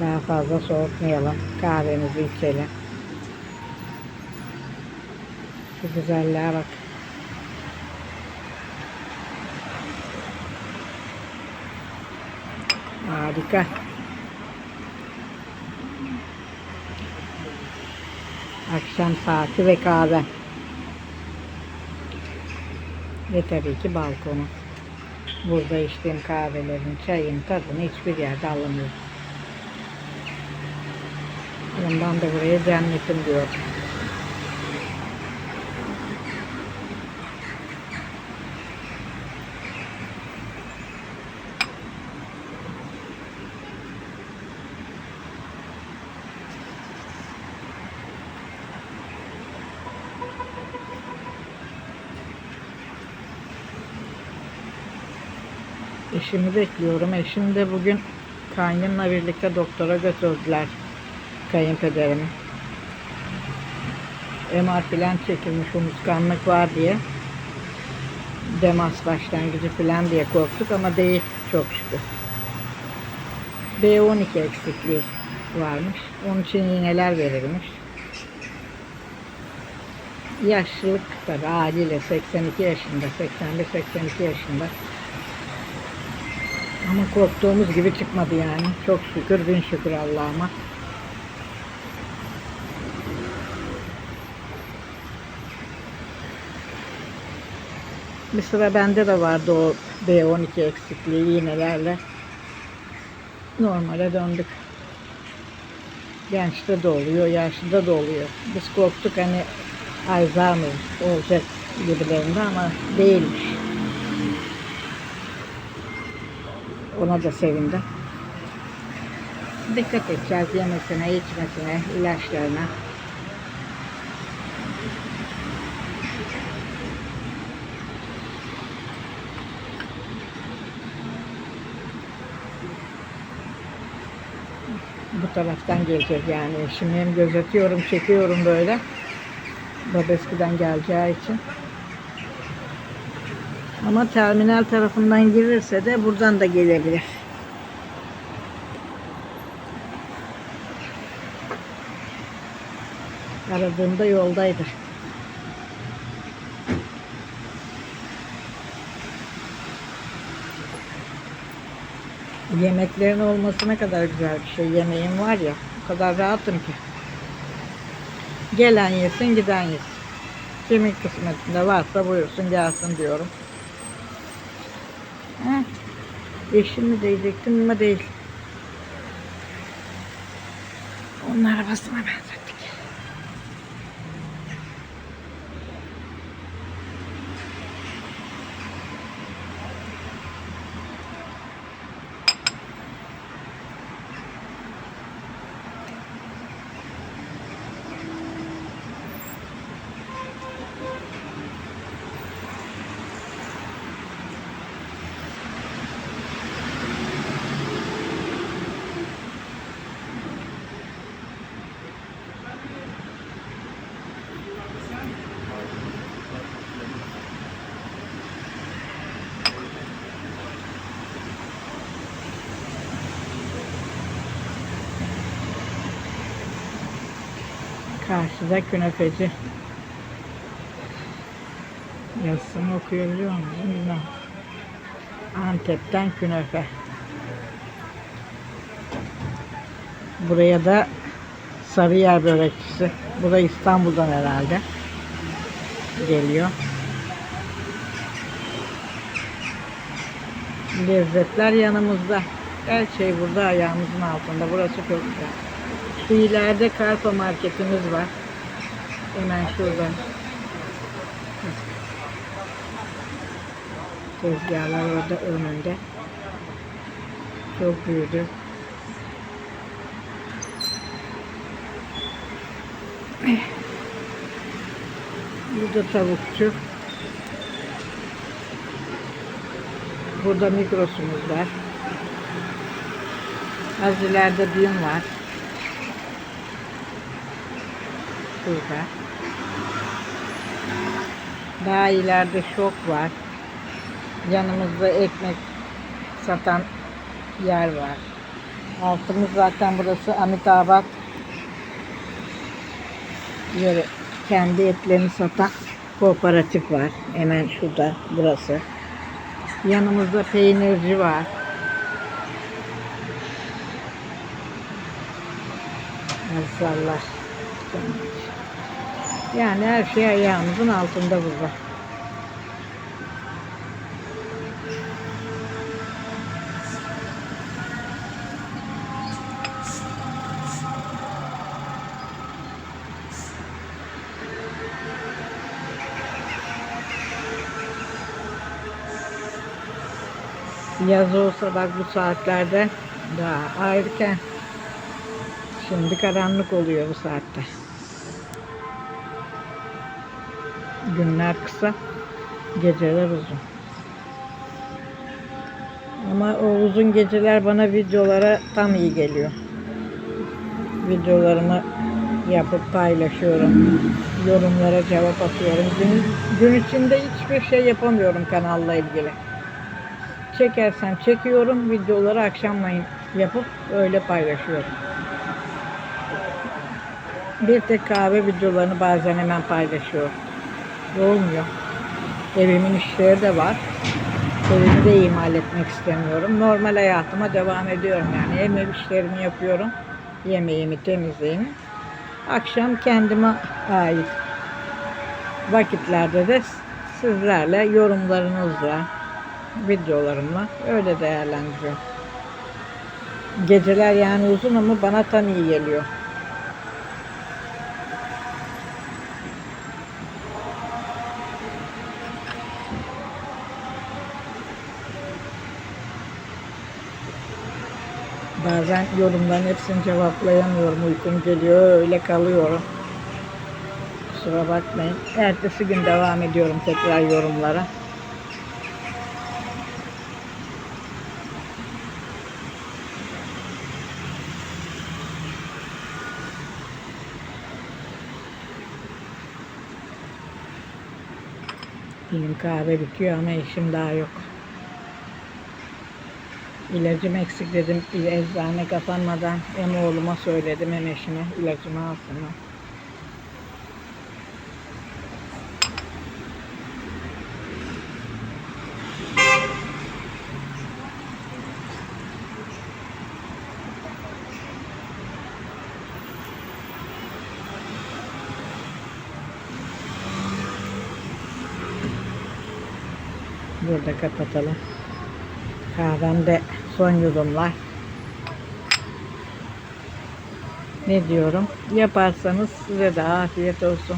Daha fazla soğutmayalım. Kahvemizi içelim. Şu güzelliğe bak. Harika. Akşam saati ve kahve. Ve tabii ki balkonu. Burada içtiğim kahvelerin, çayın tadını hiçbir yerde alamıyorum. Bundan da buraya cennetim diyor. Eşimi bekliyorum. Eşim de bugün kaynımla birlikte doktora götürdüler kayınpederimi. MR falan çekilmiş unutkanlık var diye. Demas başlangıcı falan diye korktuk ama değil çok şükür. B12 eksikliği varmış. Onun için iğneler verilmiş. Yaşlılık tabi haliyle 82 yaşında, 81-82 yaşında. Ama korktuğumuz gibi çıkmadı yani. Çok şükür, bin şükür Allah'ıma. Bir sıra bende de vardı o B12 eksikliği iğnelerle. Normale döndük. Gençte de oluyor, yaşlıda da oluyor. Biz korktuk hani Alzheimer olacak gibilerinde ama değilmiş. Ona da sevindim. Dikkat edeceğiz yemesine, içmesine, ilaçlarına. Taraftan gelecek yani. Şimdi hem gözetiyorum, çekiyorum böyle. Babeski'den geleceği için. Ama terminal tarafından girirse de buradan da gelebilir. Aradığımda yoldaydı. Yemeklerin olması ne kadar güzel bir şey. Yemeğim var ya, o kadar rahatım ki. Gelen yesin, giden yesin. Kimin kısmetinde varsa buyursun gelsin diyorum. Heh. Eşim mi diyecektim ama değil. Onun arabasına benzettik. Karşıda künefeci. Yazısını okuyabiliyor muyum bilmem. Antep'ten künefe. Buraya da Sarıyer börekçisi. Bu da İstanbul'dan herhalde. Geliyor. Lezzetler yanımızda. Her şey burada ayağımızın altında. Burası çok güzel. Şu ileride Karpa marketimiz var. Hemen şurada. Tezgahlar orada önünde. Çok büyüdü. Burada tavukçu. Burada mikrosumuz var. Az ileride düğün var. Şurada. Daha ileride şok var. Yanımızda ekmek satan yer var. Altımız zaten burası Amitabad yeri kendi etlerini satan kooperatif var. Hemen şurada burası. Yanımızda peynirci var. Maşallah. Yani her şey ayağımızın altında burada. Yaz olsa bak bu saatlerde daha ayrıken şimdi karanlık oluyor bu saatte. Günler kısa, geceler uzun. Ama o uzun geceler bana videolara tam iyi geliyor. Videolarımı yapıp paylaşıyorum. Yorumlara cevap atıyorum. Gün, gün içinde hiçbir şey yapamıyorum kanalla ilgili. Çekersem çekiyorum, videoları akşamleyin yapıp öyle paylaşıyorum. Bir tek kahve videolarını bazen hemen paylaşıyorum. Olmuyor. Evimin işleri de var. Evimi de ihmal etmek istemiyorum. Normal hayatıma devam ediyorum yani. Hem ev işlerimi yapıyorum. Yemeğimi, temizliğimi. Akşam kendime ait vakitlerde de sizlerle yorumlarınızla, videolarımla öyle değerlendiriyorum. Geceler yani uzun ama bana tam iyi geliyor. Bazen yorumların hepsini cevaplayamıyorum. Uykum geliyor, öyle kalıyorum. Kusura bakmayın. Ertesi gün devam ediyorum tekrar yorumlara. Benim kahve bitiyor ama işim daha yok. İlacım eksik dedim. Eczane kapanmadan hem oğluma söyledim hem eşime ilacımı alsınlar. Burada kapatalım. Kahvemde son yudumlar. Ne diyorum? Yaparsanız size de afiyet olsun.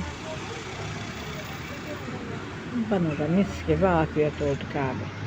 Bana da mis gibi afiyet oldu kahve.